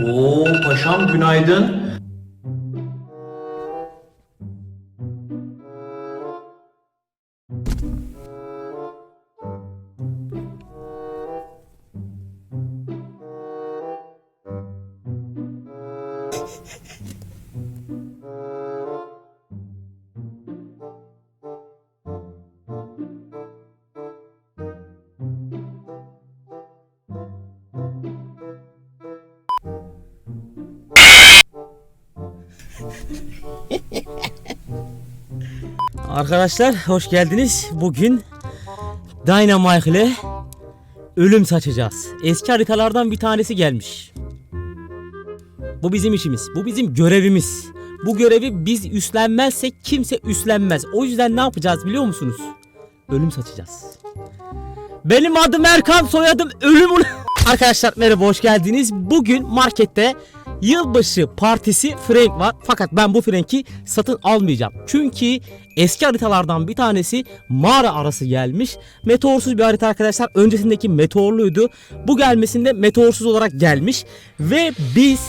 Oo paşam günaydın. Arkadaşlar hoş geldiniz. Bugün Dynamite ile ölüm saçacağız. Eski haritalardan bir tanesi gelmiş. Bu bizim işimiz. Bu bizim görevimiz. Bu görevi biz üstlenmezsek kimse üstlenmez. O yüzden ne yapacağız biliyor musunuz? Ölüm saçacağız. Benim adım Erkan, soyadım Ölüm. Arkadaşlar merhaba hoş geldiniz. Bugün markette yılbaşı partisi Frank var. Fakat ben bu Frank'i satın almayacağım. Çünkü eski haritalardan bir tanesi mağara arası gelmiş. Meteorsuz bir harita arkadaşlar. Öncesindeki meteorluydu. Bu gelmesinde meteorsuz olarak gelmiş. Ve biz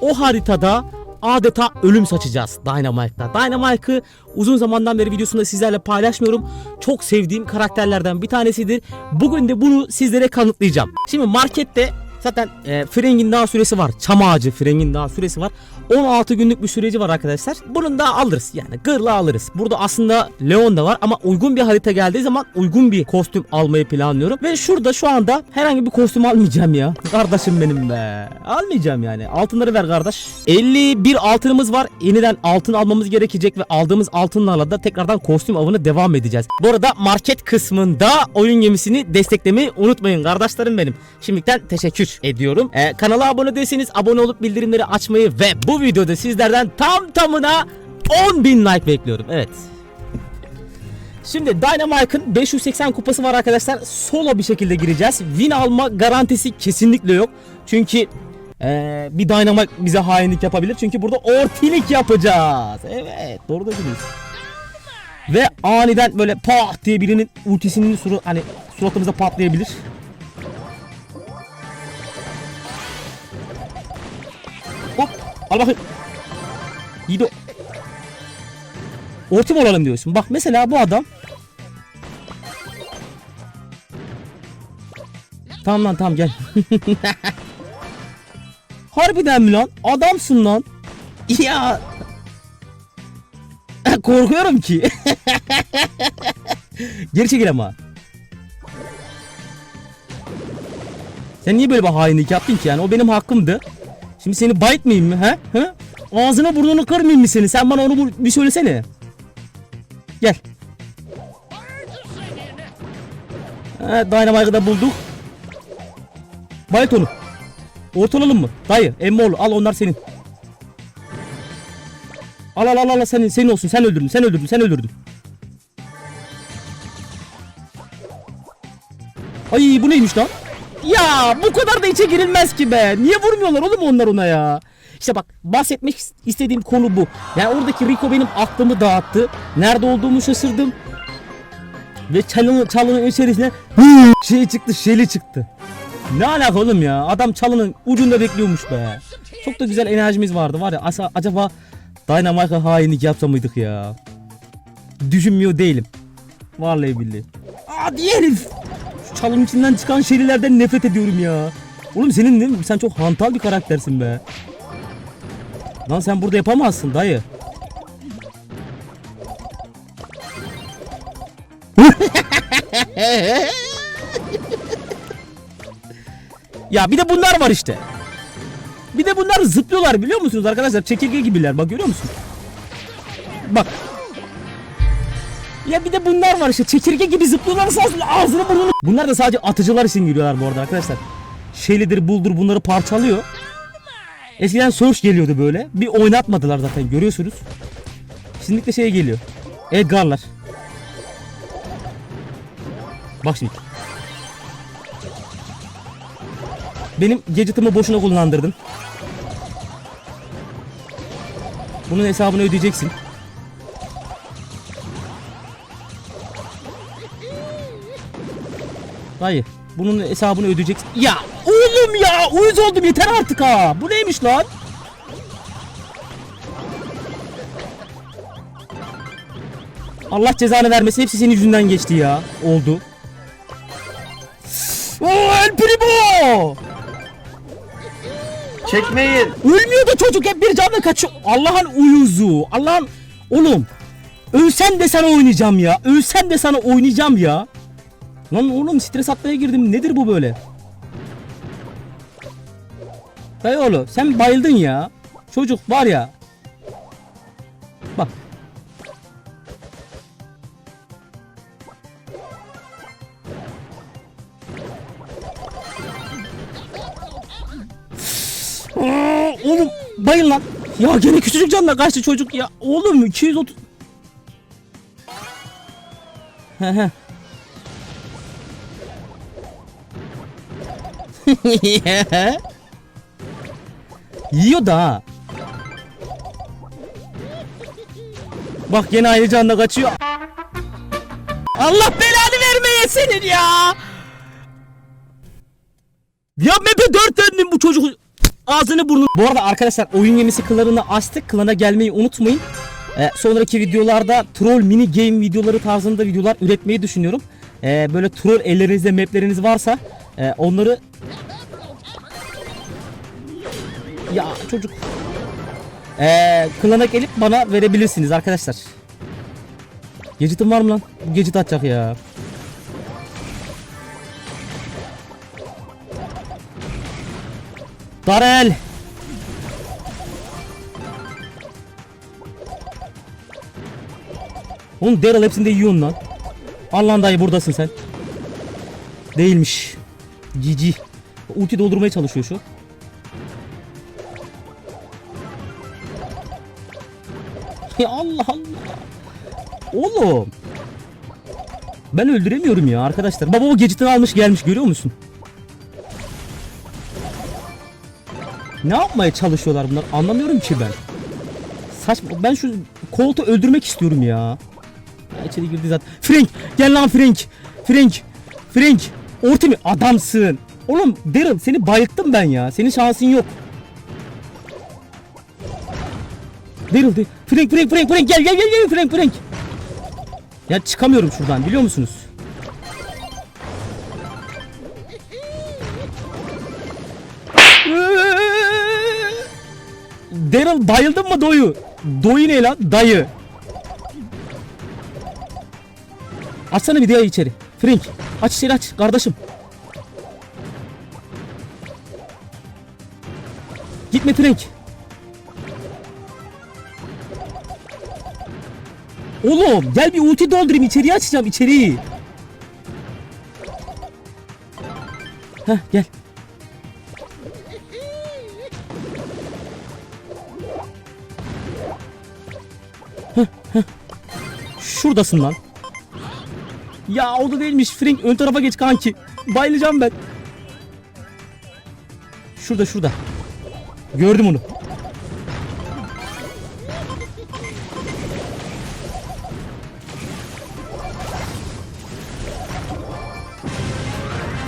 o haritada adeta ölüm saçacağız Dynamite'da. Dynamite'ı uzun zamandan beri videosunda sizlerle paylaşmıyorum. Çok sevdiğim karakterlerden bir tanesidir. Bugün de bunu sizlere kanıtlayacağım. Şimdi markette zaten e, Freng'in daha süresi var. Çam ağacı Freng'in daha süresi var. 16 günlük bir süreci var arkadaşlar. Bunu da alırız yani gırla alırız. Burada aslında Leon da var ama uygun bir harita geldiği zaman uygun bir kostüm almayı planlıyorum. Ve şurada şu anda herhangi bir kostüm almayacağım ya. Kardeşim benim be. Almayacağım yani. Altınları ver kardeş. 51 altınımız var. Yeniden altın almamız gerekecek ve aldığımız altınlarla da tekrardan kostüm avına devam edeceğiz. Bu arada market kısmında oyun gemisini desteklemeyi unutmayın kardeşlerim benim. Şimdiden teşekkür ediyorum. Ee, kanala abone değilseniz abone olup bildirimleri açmayı ve bu videoda sizlerden tam tamına 10.000 like bekliyorum. Evet. Şimdi Dynamite'ın 580 kupası var arkadaşlar. Solo bir şekilde gireceğiz. Win alma garantisi kesinlikle yok. Çünkü eee, bir Dynamite bize hainlik yapabilir. Çünkü burada ortilik yapacağız. Evet doğru dediniz. Ve aniden böyle pat diye birinin ultisinin suru hani suratımıza patlayabilir. Al bakayım. Yiğido. Ortim olalım diyorsun. Bak mesela bu adam. Tamam lan tamam gel. Harbiden mi lan? Adamsın lan. Ya. Korkuyorum ki. Geri çekil ama. Sen niye böyle bir hainlik yaptın ki yani? O benim hakkımdı. Şimdi seni bayıtmayayım mı he? he? Ağzına burnunu kırmayayım mı seni? Sen bana onu bir söylesene. Gel. Evet Dynamite'ı da bulduk. Bayıt onu. Ortalalım mı? Dayı, emmoğlu al onlar senin. Al al al al senin senin olsun. Sen öldürdün. Sen öldürdün. Sen öldürdün. Ay bu neymiş lan? Ya bu kadar da içe girilmez ki be. Niye vurmuyorlar oğlum onlar ona ya? İşte bak bahsetmek istediğim konu bu. Yani oradaki Rico benim aklımı dağıttı. Nerede olduğumu şaşırdım. Ve çalının, çalının içerisine şey çıktı, şeli çıktı. Ne alaka oğlum ya? Adam çalının ucunda bekliyormuş be. Çok da güzel enerjimiz vardı var ya. Asa, acaba Dynamite'a hainlik yapsa mıydık ya? Düşünmüyor değilim. Vallahi billahi. Aa herif. Şu çalının içinden çıkan şerilerden nefret ediyorum ya. Oğlum senin değil mi? Sen çok hantal bir karaktersin be. Lan sen burada yapamazsın dayı. ya bir de bunlar var işte. Bir de bunlar zıplıyorlar biliyor musunuz arkadaşlar? Çekirge gibiler bak görüyor musun? Bak. Ya bir de bunlar var işte çekirge gibi zıplıyorlar aslında ağzını burnunu. Bunlar da sadece atıcılar için giriyorlar bu arada arkadaşlar. Şeylidir buldur bunları parçalıyor. Eskiden Surge geliyordu böyle. Bir oynatmadılar zaten görüyorsunuz. Şimdi de şey geliyor. Edgar'lar. Bak şimdi. Benim gadget'ımı boşuna kullandırdın. Bunun hesabını ödeyeceksin. Dayı bunun hesabını ödeyeceksin. Ya! Oğlum ya uyuz oldum yeter artık ha. Bu neymiş lan? Allah cezanı vermesin hepsi senin yüzünden geçti ya. Oldu. Oo El Primo! Çekmeyin. Ölmüyor da çocuk hep bir canla kaçıyor. Allah'ın uyuzu. Allah'ın... Oğlum. Ölsem de sana oynayacağım ya. Ölsem de sana oynayacağım ya. Lan oğlum stres atmaya girdim. Nedir bu böyle? Dayı oğlu sen bayıldın ya. Çocuk var ya. Bak. Oğlum bayıl lan. Ya gene küçücük canla kaçtı çocuk ya. Oğlum 230. He he. Yiyor da. Bak gene aynı canla kaçıyor. Allah belanı vermeye senin ya. Ya mepe dört döndüm bu çocuk. Ağzını burnunu. Bu arada arkadaşlar oyun gemisi klanını açtık. Klana gelmeyi unutmayın. Ee, sonraki videolarda troll mini game videoları tarzında videolar üretmeyi düşünüyorum. Ee, böyle troll ellerinizde mapleriniz varsa e, onları ya çocuk ee, klana gelip bana verebilirsiniz arkadaşlar. Gadget'ın var mı lan? Gadget atacak ya. Darel. Oğlum Daryl hepsini de yiyorsun lan. Allah'ın dayı buradasın sen. Değilmiş. GG. Ulti doldurmaya çalışıyor şu. Allah Allah. Oğlum. Ben öldüremiyorum ya arkadaşlar. Baba o gadget'ını almış gelmiş görüyor musun? Ne yapmaya çalışıyorlar bunlar anlamıyorum ki ben. Saçma ben şu koltu öldürmek istiyorum ya. ya içeri girdi zaten. Frank gel lan Frank. Frank. Frank. Orta mi? Adamsın. Oğlum Daryl seni bayılttım ben ya. Senin şansın yok. Daryl de. Frank Frank Frank Frank gel gel gel gel Frank Frank. Ya çıkamıyorum şuradan biliyor musunuz? Daryl bayıldın mı doyu? Doyu ne lan? Dayı. Açsana bir diğer içeri. Frank aç içeri aç kardeşim. Gitme Frank. Oğlum gel bir ulti doldurayım içeriye açacağım içeriği. Heh gel. Şuradasın lan. Ya o da değilmiş. Frank ön tarafa geç kanki. Bayılacağım ben. Şurada şurada. Gördüm onu.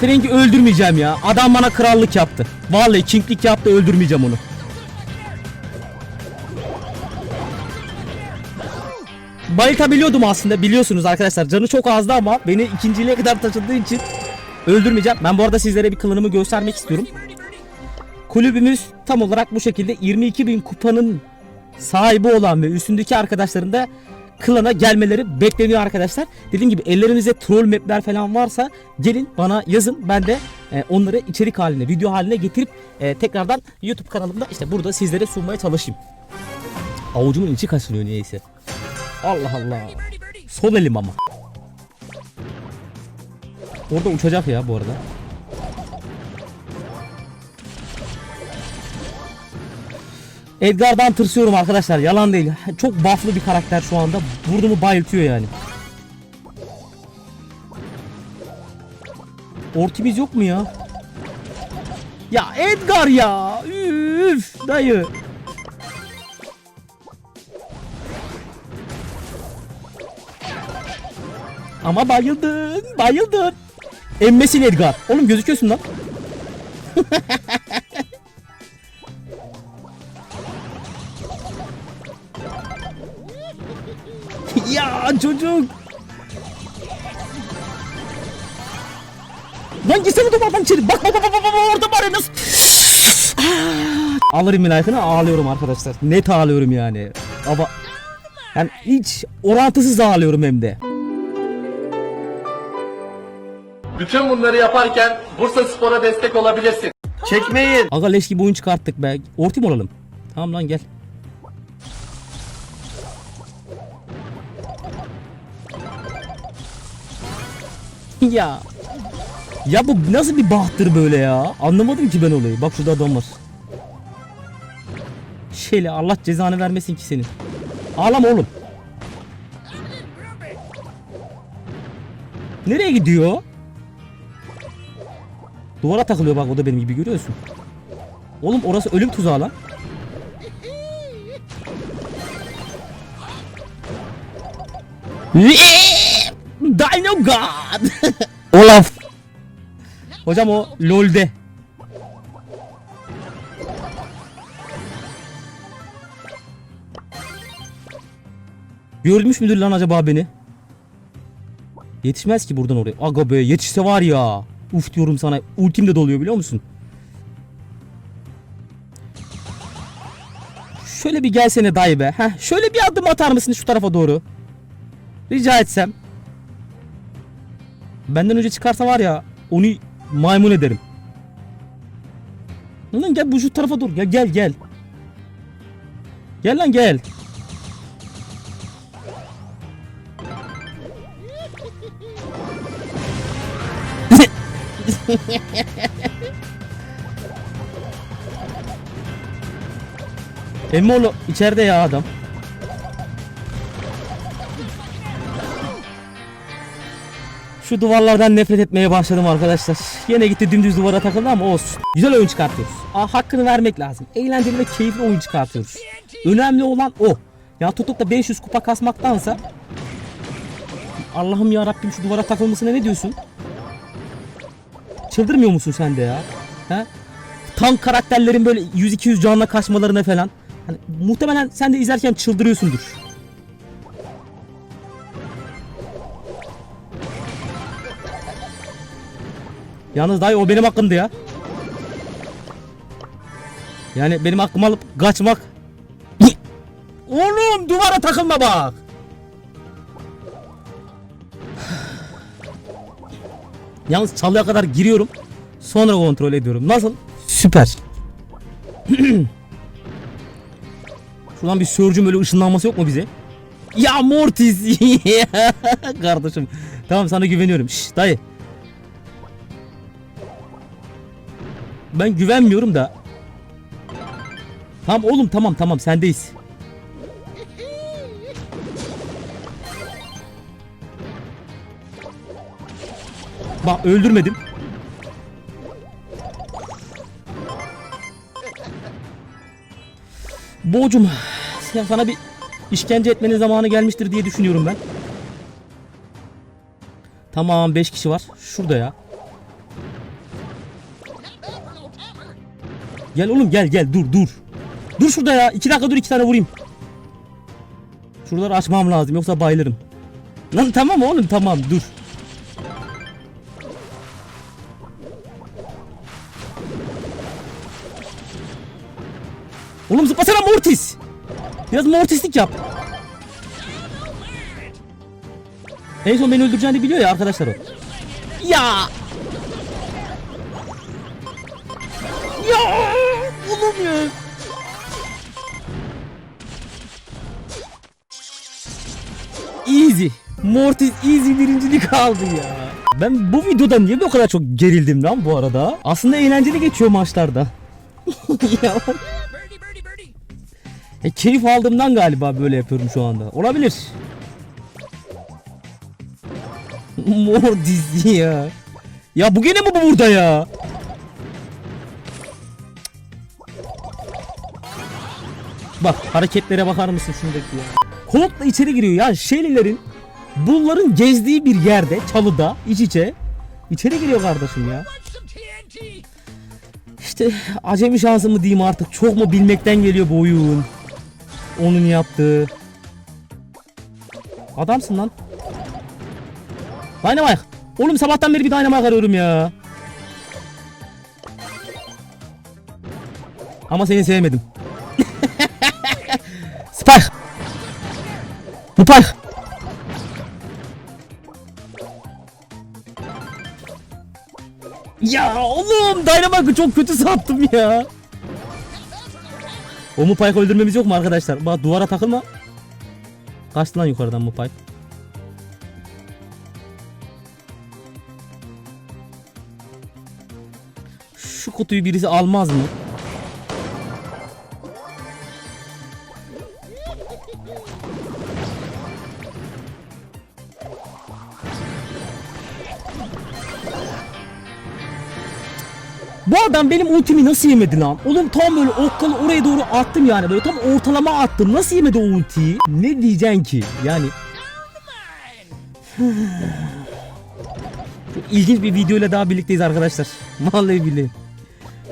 Frank'i öldürmeyeceğim ya. Adam bana krallık yaptı. Vallahi kinglik yaptı öldürmeyeceğim onu. Bayıltabiliyordum aslında biliyorsunuz arkadaşlar. Canı çok azdı ama beni ikinciliğe kadar taşıdığı için öldürmeyeceğim. Ben bu arada sizlere bir klanımı göstermek istiyorum. Kulübümüz tam olarak bu şekilde 22.000 kupanın sahibi olan ve üstündeki arkadaşların da klana gelmeleri bekleniyor arkadaşlar. Dediğim gibi ellerinizde troll mapler falan varsa gelin bana yazın. Ben de e, onları içerik haline, video haline getirip e, tekrardan YouTube kanalımda işte burada sizlere sunmaya çalışayım. Avucumun içi kaşınıyor niyeyse. Allah Allah. Sol elim ama. Orada uçacak ya bu arada. Edgar'dan tırsıyorum arkadaşlar. Yalan değil. Çok bufflı bir karakter şu anda. Vurdu bayıltıyor yani. Ortimiz yok mu ya? Ya Edgar ya. Üf dayı. Ama bayıldın, bayıldın. Emmesin Edgar. Oğlum gözüküyorsun lan. çocuk. Lan girsene duvardan içeri. Bak bak bak bak bak orada var nasıl. Alırım milayetini ağlıyorum arkadaşlar. Net ağlıyorum yani. Ama yani hiç orantısız ağlıyorum hem de. Bütün bunları yaparken Bursa Spor'a destek olabilirsin. Çekmeyin. Aga leş gibi oyun çıkarttık be. Ortim olalım. Tamam lan gel. ya. Ya bu nasıl bir bahtır böyle ya? Anlamadım ki ben olayı. Bak şurada adam var. Şeyle Allah cezanı vermesin ki senin. Ağlama oğlum. Nereye gidiyor? Duvara takılıyor bak o da benim gibi görüyorsun. Oğlum orası ölüm tuzağı lan. Dino God. Olaf. Hocam o LoL'de. Görmüş müdür lan acaba beni? Yetişmez ki buradan oraya. Aga be yetişse var ya. Uf diyorum sana. Ultim de doluyor biliyor musun? Şöyle bir gelsene dayı be. Heh, şöyle bir adım atar mısın şu tarafa doğru? Rica etsem. Benden önce çıkarsa var ya onu maymun ederim. Lan gel bu şu tarafa dur. Gel gel gel. Gel lan gel. Emmoğlu içeride ya adam. Şu duvarlardan nefret etmeye başladım arkadaşlar. Yine gitti dümdüz duvara takıldı ama olsun. Güzel oyun çıkartıyoruz. Aa, hakkını vermek lazım. Eğlenceli ve keyifli oyun çıkartıyoruz. Önemli olan o. Ya tutup da 500 kupa kasmaktansa Allah'ım ya Rabbim şu duvara takılmasına ne diyorsun? Çıldırmıyor musun sen de ya? He? Tank karakterlerin böyle 100-200 canla kaçmalarına falan. Hani muhtemelen sen de izlerken çıldırıyorsundur. Yalnız dayı o benim hakkımdı ya. Yani benim hakkımı alıp kaçmak. Oğlum duvara takılma bak. Yalnız çalıya kadar giriyorum. Sonra kontrol ediyorum. Nasıl? Süper. Şuradan bir sörcüm öyle ışınlanması yok mu bize? Ya Mortis. Kardeşim. Tamam sana güveniyorum. Şş, dayı. Ben güvenmiyorum da. Tamam oğlum tamam tamam sendeyiz. Bak öldürmedim. Boğcum sana bir işkence etmenin zamanı gelmiştir diye düşünüyorum ben. Tamam 5 kişi var. Şurada ya. Gel oğlum gel gel dur dur. Dur şurada ya. 2 dakika dur 2 tane vurayım. Şuraları açmam lazım yoksa bayılırım. Lan tamam oğlum tamam dur. Oğlum zıplasana Mortis. Biraz Mortislik yap. En son beni öldüreceğini biliyor ya arkadaşlar o. Ya. Ya. Easy. Mortis easy birincilik aldı ya. Ben bu videoda niye bu kadar çok gerildim lan bu arada? Aslında eğlenceli geçiyor maçlarda. ya. E, keyif aldığımdan galiba böyle yapıyorum şu anda. Olabilir. Mor dizi ya. Ya bu gene mi bu burada ya? Bak hareketlere bakar mısın şuradaki ya? Colt da içeri giriyor ya. Şelilerin bunların gezdiği bir yerde çalıda iç içe içeri giriyor kardeşim ya. İşte acemi şansı mı diyeyim artık. Çok mu bilmekten geliyor bu oyun. Onun yaptığı. Adamsın lan. Dynamite. Oğlum sabahtan beri bir Dynamite arıyorum ya. Ama seni sevmedim. Spike. Ya oğlum Dynamite'ı çok kötü sattım ya. O Mupay'ı öldürmemiz yok mu arkadaşlar? Bak duvara takılma. Kaçtı lan yukarıdan Mupay. Şu kutuyu birisi almaz mı? Adam benim ultimi nasıl yemedi lan? Oğlum tam böyle okkalı oraya doğru attım yani böyle tam ortalama attım. Nasıl yemedi o ultiyi? Ne diyeceksin ki? Yani Çok ilginç bir videoyla daha birlikteyiz arkadaşlar. Vallahi billahi.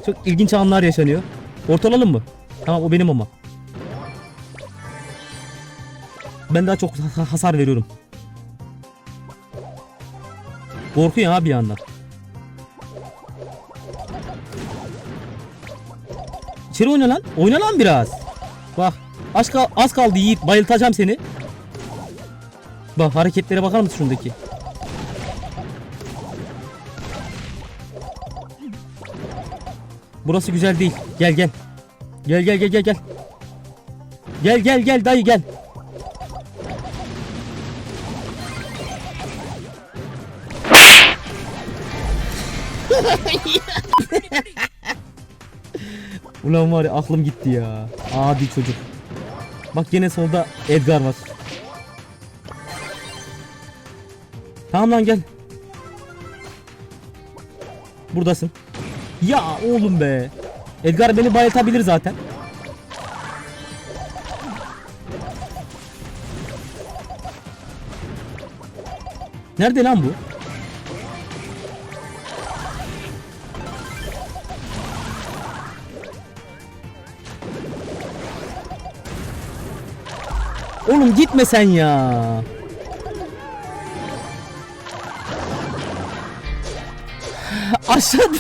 Çok ilginç anlar yaşanıyor. Ortalalım mı? Tamam o benim ama. Ben daha çok ha- hasar veriyorum. Korkuyor ha bir yandan. İçeri oyna lan. Oyna lan biraz. Bak. Az, kal az kaldı Yiğit. Bayıltacağım seni. Bak hareketlere bakar mısın şundaki? Burası güzel değil. Gel gel. Gel gel gel gel gel. Gel gel gel dayı gel. Ulan var ya aklım gitti ya. Adi çocuk. Bak yine solda Edgar var. Tamam lan gel. Buradasın. Ya oğlum be. Edgar beni bayıltabilir zaten. Nerede lan bu? Oğlum gitme sen ya. Aşağı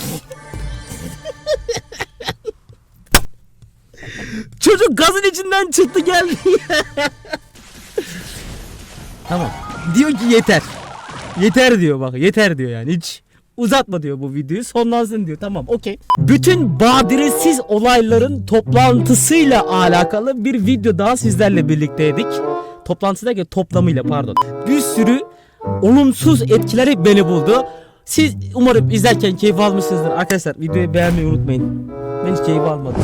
Çocuk gazın içinden çıktı geldi. tamam. Diyor ki yeter. Yeter diyor bak yeter diyor yani hiç uzatma diyor bu videoyu sonlansın diyor tamam okey. Bütün badiresiz olayların toplantısıyla alakalı bir video daha sizlerle birlikteydik. Toplantısı derken toplamıyla pardon. Bir sürü olumsuz etkiler hep beni buldu. Siz umarım izlerken keyif almışsınızdır. Arkadaşlar videoyu beğenmeyi unutmayın. Ben hiç keyif almadım.